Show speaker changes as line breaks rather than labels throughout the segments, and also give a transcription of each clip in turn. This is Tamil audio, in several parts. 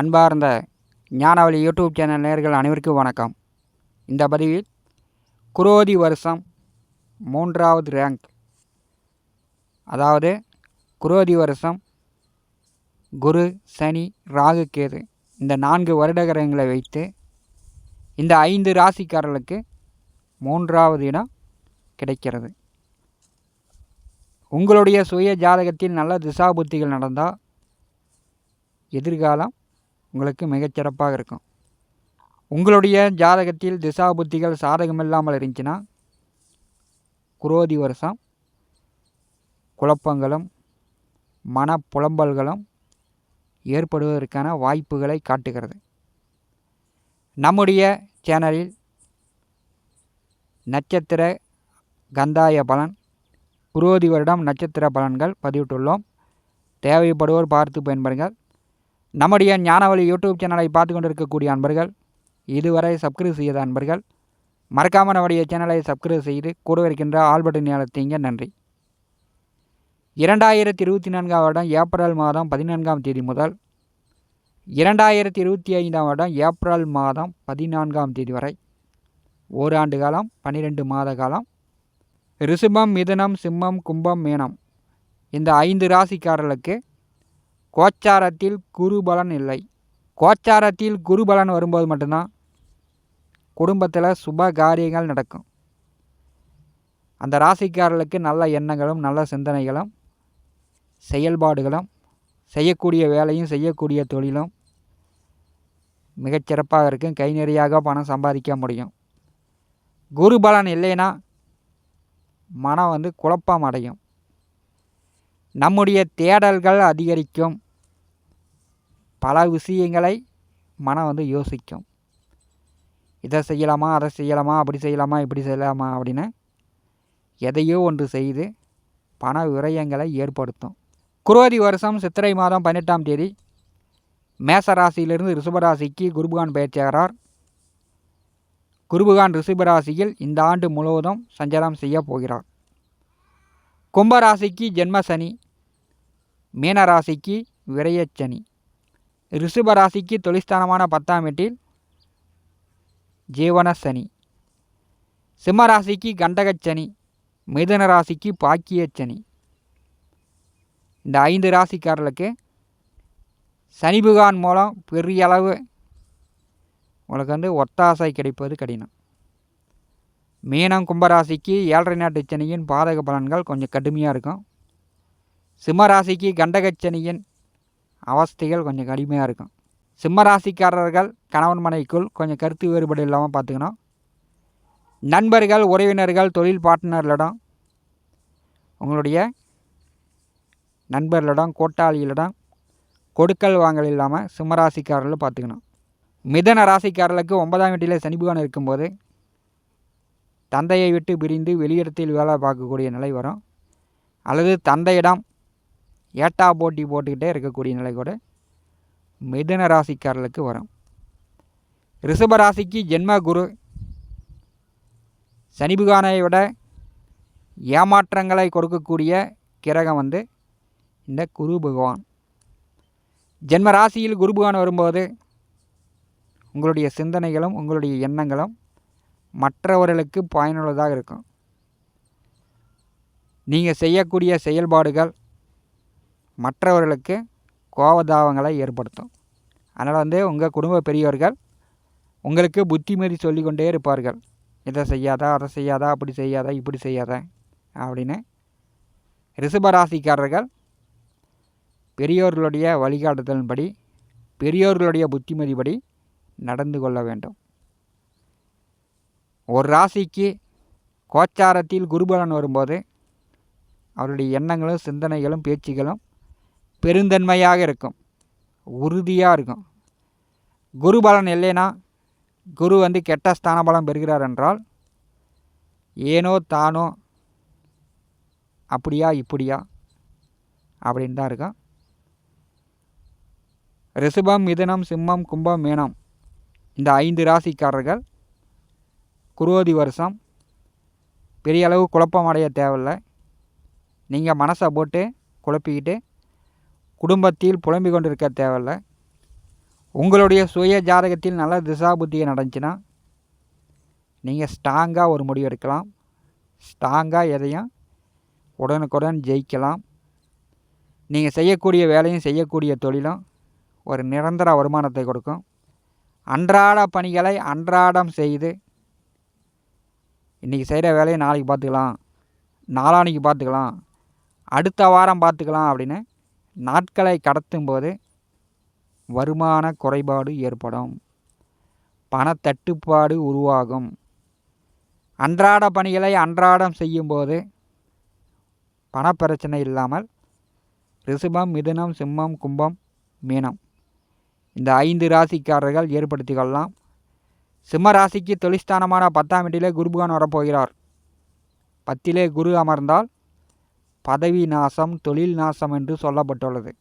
அன்பார்ந்த ஞானவழி யூடியூப் சேனல் நேர்கள் அனைவருக்கும் வணக்கம். இந்த பதிவில் குரோதி வருஷம் மூன்றாவது ரேங்க் அதாவது குரோதி வருஷம் குரு சனி ராகு கேது இந்த நான்கு வருடகரங்களை வைத்து இந்த ஐந்து ராசிக்காரர்களுக்கு மூன்றாவது இடம் கிடைக்கிறது. உங்களுடைய சுய ஜாதகத்தில் நல்ல திசாபுத்திகள் நடந்தால் எதிர்காலம் உங்களுக்கு மிகச்சிறப்பாக இருக்கும். உங்களுடைய ஜாதகத்தில் திசா புத்திகள் சாதகமில்லாமல் இருந்துச்சுன்னா குரோதி வருஷம் குழப்பங்களும் மனப்புலம்பல்களும் ஏற்படுவதற்கான வாய்ப்புகளை காட்டுகிறது. நம்முடைய சேனலில் நட்சத்திர கந்தாய பலன் குரோதி வருடம் நட்சத்திர பலன்கள் பதிவிட்டுள்ளோம். தேவைப்படுவோர் பார்த்து பயன்படுங்கள். நம்முடைய ஞானவழி யூடியூப் சேனலை பார்த்து கொண்டிருக்கக்கூடிய அன்பர்கள் இதுவரை சப்ஸ்கிரைப் செய்யாத அன்பர்கள் மறக்காமல் நம்முடைய சேனலை சப்ஸ்கிரைப் செய்து கூட இருக்கின்ற ஆல் பட்டன் நன்றி இரண்டாயிரத்தி இருபத்தி நான்காம் வருடம் ஏப்ரல் மாதம் பதினான்காம் தேதி முதல் இரண்டாயிரத்தி இருபத்தி ஐந்தாம் வருடம் ஏப்ரல் மாதம் பதினான்காம் தேதி வரை ஓராண்டு காலம் பன்னிரெண்டு மாத காலம் ரிஷபம் மிதுனம் சிம்மம் கும்பம் மீனம் இந்த ஐந்து ராசிக்காரர்களுக்கு கோச்சாரத்தில் குரு பலன் இல்லை. கோச்சாரத்தில் குரு பலன் வரும்போது மட்டும்தான் குடும்பத்தில் சுப காரியங்கள் நடக்கும். அந்த ராசிக்காரர்களுக்கு நல்ல எண்ணங்களும் நல்ல சிந்தனைகளும் செயல்பாடுகளும் செய்யக்கூடிய வேலையும் செய்யக்கூடிய தொழிலும் மிகச்சிறப்பாக இருக்கும். கை நிறையாக பணம் சம்பாதிக்க முடியும். குரு பலன் இல்லைன்னா மனம் வந்து குழப்பம் அடையும். நம்முடைய தேடல்கள் அதிகரிக்கும். பல விஷயங்களை மனம் வந்து யோசிக்கும். இதை செய்யலாமா அதை செய்யலாமா அப்படி செய்யலாமா இப்படி செய்யலாமா அப்படின்னு எதையோ ஒன்று செய்து பண விரயங்களை ஏற்படுத்தும். குரோதி வருஷம் சித்திரை மாதம் பதினெட்டாம் தேதி மேசராசியிலிருந்து ரிஷபராசிக்கு குருபகான் பயிற்சியாகிறார் குருபகான் ரிஷபராசியில் இந்த ஆண்டு முழுவதும் சஞ்சாரம் செய்ய போகிறார். கும்பராசிக்கு ஜென்ம சனி மீனராசிக்கு விரயச்சனி ரிஷபராசிக்கு தொழிற்ஸ்தானமான பத்தாம் வீட்டில் ஜீவன சனி. சிம்மராசிக்கு கண்டகச்சனி மிதன ராசிக்கு பாக்கியச்சனி இந்த ஐந்து ராசிக்காரர்களுக்கு சனி புகான் மூலம் பெரிய அளவு உங்களுக்கு வந்து ஒத்தாசை கிடைப்பது கடினம். மீனம் கும்பராசிக்கு ஏழரை நாட்டு சனியின் பாதக பலன்கள் கொஞ்சம் கடுமையாக இருக்கும். சிம்மராசிக்கு கண்டகச்சனியின் அவஸ்தைகள் கொஞ்சம் கடுமையாக இருக்கும். சிம்மராசிக்காரர்கள் கணவன் மனைக்குள் கொஞ்சம் கருத்து வேறுபாடு இல்லாமல் பார்த்துக்கணும் நண்பர்கள் உறவினர்கள் தொழில் பார்ட்னர்களிடம் உங்களுடைய நண்பர்களிடம் கூட்டாளிகளிடம் கொடுக்கல் வாங்கல் இல்லாமல் சிம்மராசிக்காரர்கள் பார்த்துக்கணும் மிதன ராசிக்காரர்களுக்கு ஒன்பதாம் வீட்டில் சனி இருக்கும்போது தந்தையை விட்டு பிரிந்து வெளியிடத்தில் வேலை பார்க்கக்கூடிய நிலை வரும். அல்லது தந்தையிடம் ஏட்டா போட்டி போட்டுக்கிட்டே இருக்கக்கூடிய நிலை கூட மிதுன ராசிக்காரர்களுக்கு வரும். ரிஷப ராசிக்கு ஜென்ம குரு. சனிபுகானை விட ஏமாற்றங்களை கொடுக்கக்கூடிய கிரகம் வந்து இந்த குரு பகவான். ஜென்ம ராசியில் குரு பகவான் வரும்போது உங்களுடைய சிந்தனைகளும் உங்களுடைய எண்ணங்களும் மற்றவர்களுக்கு பயனுள்ளதாக இருக்கும். நீங்கள் செய்யக்கூடிய செயல்பாடுகள் மற்றவர்களுக்கு கோபதாபங்களை ஏற்படுத்தும். அதனால் வந்து உங்கள் குடும்ப பெரியவர்கள் உங்களுக்கு புத்திமதி சொல்லிக்கொண்டே இருப்பார்கள். இதை செய்யாதா அதை செய்யாதா அப்படி செய்யாதா இப்படி செய்யாத அப்படின்னு. ரிஷபராசிக்காரர்கள் பெரியோர்களுடைய வழிகாட்டுதலின்படி பெரியோர்களுடைய புத்திமதிப்படி நடந்து கொள்ள வேண்டும். ஒரு ராசிக்கு கோச்சாரத்தில் குருபலன் வரும்போது அவருடைய எண்ணங்களும் சிந்தனைகளும் பேச்சுகளும் பெருந்தன்மையாக இருக்கும். உறுதியாக இருக்கும். குருபலன் இல்லைன்னா குரு வந்து கெட்ட ஸ்தான பலம் பெறுகிறார் என்றால் ஏனோ தானோ அப்படியா இப்படியா அப்படின்னு தான் இருக்கும். ரிஷபம் மிதுனம் சிம்மம் கும்பம் மீனம் இந்த ஐந்து ராசிக்காரர்கள் குருவதி வருஷம் பெரிய அளவு குழப்பம் அடைய தேவையில்லை. நீங்கள் மனசை போட்டு குழப்பிக்கிட்டு குடும்பத்தில் புலம்பிக் கொண்டிருக்க தேவையில்ல. உங்களுடைய சுய ஜாதகத்தில் நல்ல திசா புத்தியை நடந்துச்சுன்னா நீங்கள் ஸ்ட்ராங்காக ஒரு முடிவு எடுக்கலாம். ஸ்ட்ராங்காக எதையும் உடனுக்குடன் ஜெயிக்கலாம். நீங்கள் செய்யக்கூடிய வேலையும் செய்யக்கூடிய தொழிலும் ஒரு நிரந்தர வருமானத்தை கொடுக்கும். அன்றாட பணிகளை அன்றாடம் செய்து இன்றைக்கி செய்கிற வேலையை நாளைக்கு பார்த்துக்கலாம். நாளான்னைக்கு பார்த்துக்கலாம். அடுத்த வாரம் பார்த்துக்கலாம் அப்படின்னு நாட்களை கடத்தும் போது வருமான குறைபாடு ஏற்படும். பணத்தட்டுப்பாடு உருவாகும். அன்றாட பணிகளை அன்றாடம் செய்யும்போது பணப்பிரச்சனை இல்லாமல் ரிஷபம் மிதுனம் சிம்மம் கும்பம் மீனம் இந்த ஐந்து ராசிக்காரர்கள் ஏற்படுத்தி கொள்ளலாம். சிம்ம ராசிக்கு தொழிற்ஸ்தானமான பத்தாம் வீட்டிலே குருபகான் வரப்போகிறார். பத்திலே குரு அமர்ந்தால் பதவி நாசம் தொழில் நாசம் என்று சொல்லப்பட்டுள்ளது.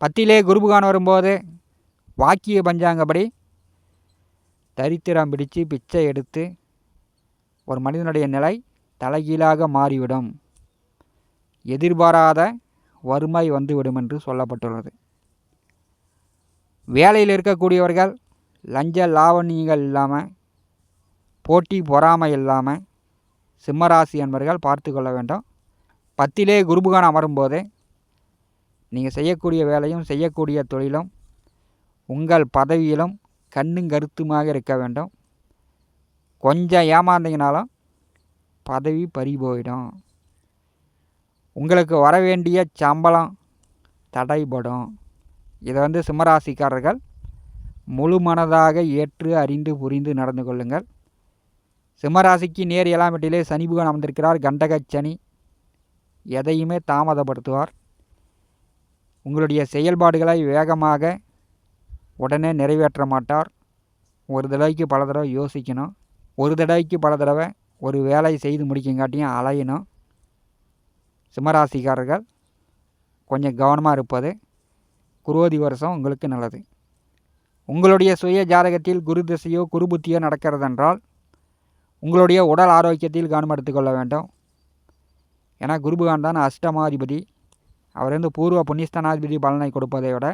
பத்திலே குருபுகான் வரும்போது வாக்கிய பஞ்சாங்கப்படி தரித்திரம் பிடித்து பிச்சை எடுத்து ஒரு மனிதனுடைய நிலை தலைகீழாக மாறிவிடும். எதிர்பாராத வறுமை வந்துவிடும் என்று சொல்லப்பட்டுள்ளது. வேலையில் இருக்கக்கூடியவர்கள் லஞ்ச லாவணியங்கள் இல்லாமல் போட்டி பொறாமை இல்லாமல் சிம்மராசி என்பர்கள் பார்த்து கொள்ள வேண்டும். பத்திலே குருபுகான் அமரும்போது நீங்கள் செய்யக்கூடிய வேலையும் செய்யக்கூடிய தொழிலும் உங்கள் பதவியிலும் கண்ணும் கருத்துமாக இருக்க வேண்டும். கொஞ்சம் ஏமாந்தீங்கனாலும் பதவி பறி போயிடும். உங்களுக்கு வர வேண்டிய சம்பளம் தடைபடும். இதை வந்து சிம்மராசிக்காரர்கள் முழு மனதாக ஏற்று அறிந்து புரிந்து நடந்து கொள்ளுங்கள். சிம்மராசிக்கு நேர் ஏழாம் வீட்டிலே சனி புகன் அமர்ந்திருக்கிறார். கண்டகச் சனி எதையுமே தாமதப்படுத்துவார். உங்களுடைய செயல்பாடுகளை வேகமாக உடனே நிறைவேற்ற மாட்டார். ஒரு தடவைக்கு பல தடவை யோசிக்கணும். ஒரு தடவைக்கு பல தடவை ஒரு வேலையை செய்து முடிக்கங்காட்டியும் அலையணும். சிம்மராசிக்காரர்கள் கொஞ்சம் கவனமாக இருப்பது குரோதி வருஷம் உங்களுக்கு நல்லது. உங்களுடைய சுய ஜாதகத்தில் குரு திசையோ குரு புத்தியோ நடக்கிறதென்றால் உங்களுடைய உடல் ஆரோக்கியத்தில் கவனம் எடுத்துக்கொள்ள வேண்டும். ஏன்னா குருபகான் தான் அஷ்டமாதிபதி. அவர் வந்து பூர்வ புண்ணியஸ்தானாதிபதி பலனை கொடுப்பதை விட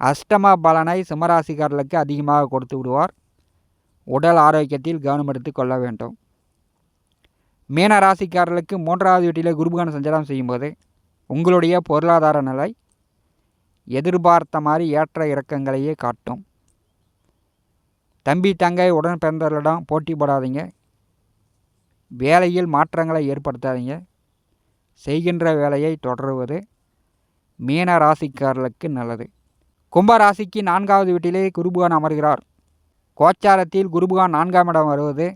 அஷ்டம பலனை சிம்மராசிக்காரர்களுக்கு அதிகமாக கொடுத்து விடுவார். உடல் ஆரோக்கியத்தில் கவனம் எடுத்து கொள்ள வேண்டும். மீன ராசிக்காரர்களுக்கு மூன்றாவது வீட்டில் குருபகான சஞ்சாரம் செய்யும்போது உங்களுடைய பொருளாதார நிலை எதிர்பார்த்த மாதிரி ஏற்ற இறக்கங்களையே காட்டும். தம்பி தங்கை உடன் பிறந்தவர்களிடம் போட்டி போடாதீங்க. வேலையில் மாற்றங்களை ஏற்படுத்தாதீங்க. செய்கின்ற வேலையை தொடருவது மீன ராசிக்காரர்களுக்கு நல்லது. கும்ப ராசிக்கு நான்காவது வீட்டிலே குருபகான் அமர்கிறார். கோச்சாரத்தில் குருபகான் நான்காம் இடம் வருவது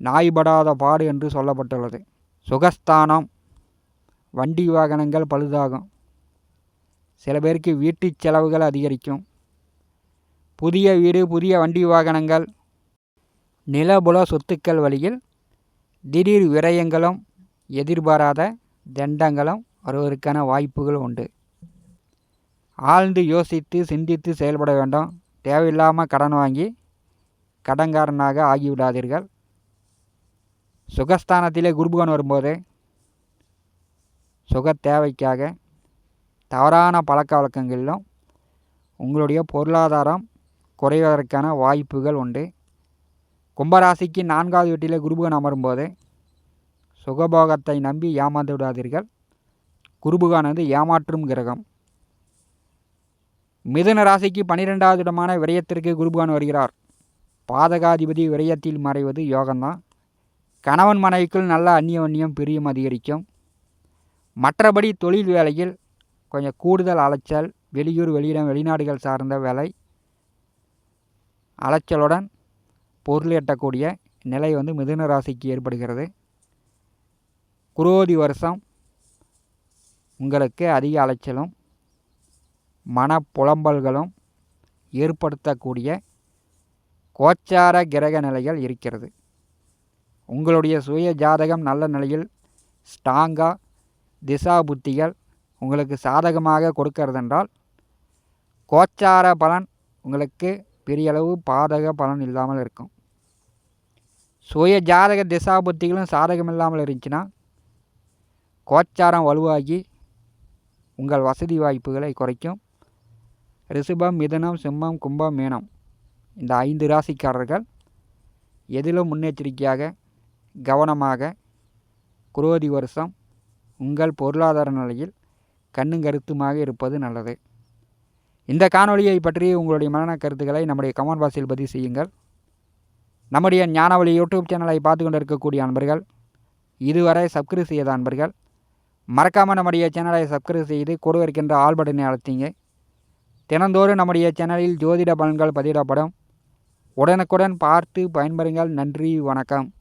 நாய்படாத பாடு என்று சொல்லப்பட்டுள்ளது. சுகஸ்தானம் வண்டி வாகனங்கள் பழுதாகும். சில பேருக்கு வீட்டு செலவுகள் அதிகரிக்கும். புதிய வீடு புதிய வண்டி வாகனங்கள் நிலபுல சொத்துக்கள் வழியில் திடீர் விரயங்களும் எதிர்பாராத திண்டங்களும் வருவதற்கான வாய்ப்புகள் உண்டு. ஆழ்ந்து யோசித்து சிந்தித்து செயல்பட வேண்டும். தேவையில்லாமல் கடன் வாங்கி கடன்காரனாக ஆகிவிடாதீர்கள். சுகஸ்தானத்திலே குருபகன் வரும்போது சுக தேவைக்காக தவறான பழக்க வழக்கங்களிலும் உங்களுடைய பொருளாதாரம் குறைவதற்கான வாய்ப்புகள் உண்டு. கும்பராசிக்கு நான்காவது வீட்டிலே குருபகன் அமரும்போது சுகபோகத்தை நம்பி ஏமாந்து விடாதீர்கள். குருபகான் வந்து ஏமாற்றும் கிரகம். மிதுன ராசிக்கு பனிரெண்டாவது இடமான விரயத்திற்கு குருபுகான் வருகிறார். பாதகாதிபதி விரயத்தில் மறைவது யோகம்தான். கணவன் மனைவிக்குள் நல்ல அந்நியோன்யம் பிரியம் அதிகரிக்கும். மற்றபடி தொழில் வேலையில் கொஞ்சம் கூடுதல் அலைச்சல் வெளியூர் வெளியிடம் வெளிநாடுகள் சார்ந்த வேலை அலைச்சலுடன் பொருள் எட்டக்கூடிய நிலை வந்து மிதுன ராசிக்கு ஏற்படுகிறது. குரோதி வருஷம் உங்களுக்கு அதிக அலைச்சலும் மனப்புலம்பல்களும் ஏற்படுத்தக்கூடிய கோச்சார கிரக நிலைகள் இருக்கிறது. உங்களுடைய சுய ஜாதகம் நல்ல நிலையில் ஸ்ட்ராங்காக திசா புத்திகள் உங்களுக்கு சாதகமாக கொடுக்கறதென்றால் கோச்சார பலன் உங்களுக்கு பெரியளவு பாதக பலன் இல்லாமல் இருக்கும். சுய ஜாதக திசா புத்திகளும் சாதகம் இல்லாமல் இருந்துச்சுன்னா கோச்சாரம் வலுவாகி உங்கள் வசதி வாய்ப்புகளை குறைக்கும். ரிஷபம் மிதனம் சிம்மம் கும்பம் மீனம். இந்த ஐந்து ராசிக்காரர்கள் எதிலும் முன்னெச்சரிக்கையாக கவனமாக குரோதி வருஷம் உங்கள் பொருளாதார நிலையில் கண்ணும் கருத்துமாக இருப்பது நல்லது. இந்த காணொலியை பற்றி உங்களுடைய மரண கருத்துக்களை நம்முடைய கமெண்ட் பாக்ஸில் பதிவு செய்யுங்கள். நம்முடைய ஞானவழி யூடியூப் சேனலை பார்த்து கொண்டு இருக்கக்கூடிய அன்பர்கள் இதுவரை சப்ஸ்கிரைப் செய்யாத அன்பர்கள் மறக்காமல் நம்முடைய சேனலை சப்ஸ்கிரைப் செய்து கூட இருக்கின்ற ஆல் பட்டனை அழுத்திங்க. தினந்தோறும் நம்முடைய சேனலில் ஜோதிட பலன்கள் பதிவிடப்படும். உடனுக்குடன் பார்த்து பயன்பெறுங்கள். நன்றி. வணக்கம்.